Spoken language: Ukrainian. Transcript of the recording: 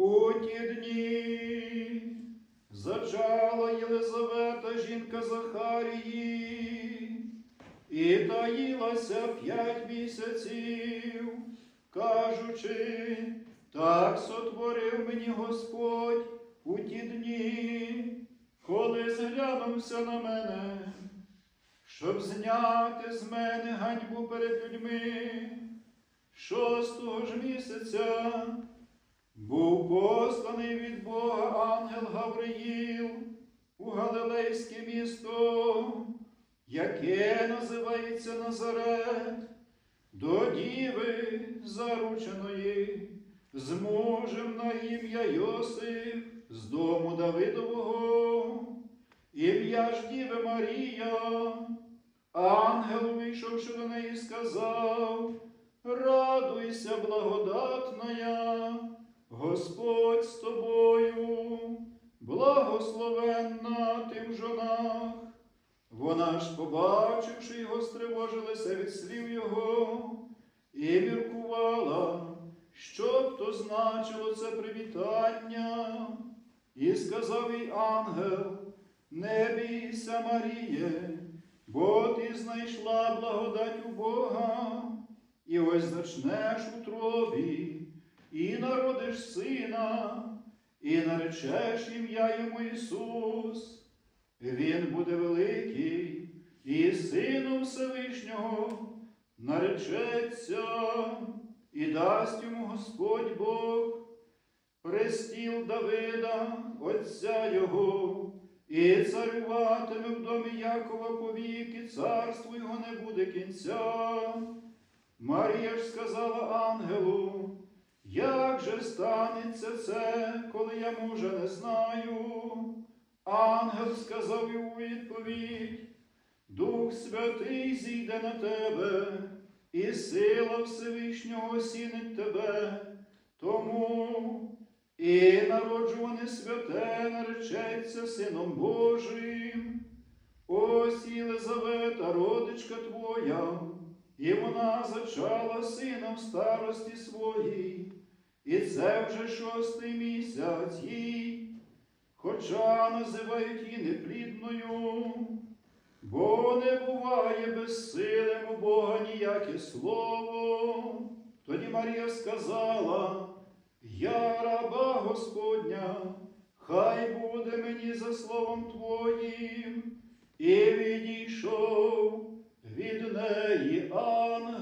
У ті дні зачала Єлизавета, жінка Захарії, і таїлася п'ять місяців, кажучи, так сотворив мені Господь у ті дні, коли зглянувся на мене, щоб зняти з мене ганьбу перед людьми. Шостого ж місяця був посланий від Бога ангел Гавриїл у Галилейське місто, яке називається Назарет, до діви зарученої, з мужем на ім'я Йосип з дому Давидового, ім'я ж Діви Марія. Ангел, увійшовши до неї, сказав, радуйся, благодатная, Господь з тобою, благословенна ти в жонах. Вона ж, побачивши його, стривожилася від слів його і міркувала, що б то значило це привітання. І сказав їй ангел, не бійся, Маріє, бо ти знайшла благодать у Бога, і ось зачнеш у тробі, і народиш сина, і наречеш ім'я йому Ісус. Він буде великий, і сином Всевишнього наречеться, і дасть йому Господь Бог, престіл Давида, Отця Його, і царюватиме в домі Якова повіки, царству його не буде кінця. Марія ж сказала станеться це, коли я мужа не знаю? Ангел сказав у відповідь, Дух Святий зійде на тебе, і сила Всевишнього осінить тебе, тому і народжуване святе наречеться Сином Божим. Ось Єлизавета, родичка твоя, і вона зачала сина в старості своїй, і це вже шостий місяць їй, хоча називають її неплідною, бо не буває безсилим у Бога ніяке слово. Тоді Марія сказала, я раба Господня, хай буде мені за словом Твоїм, і відійшов від неї ангел.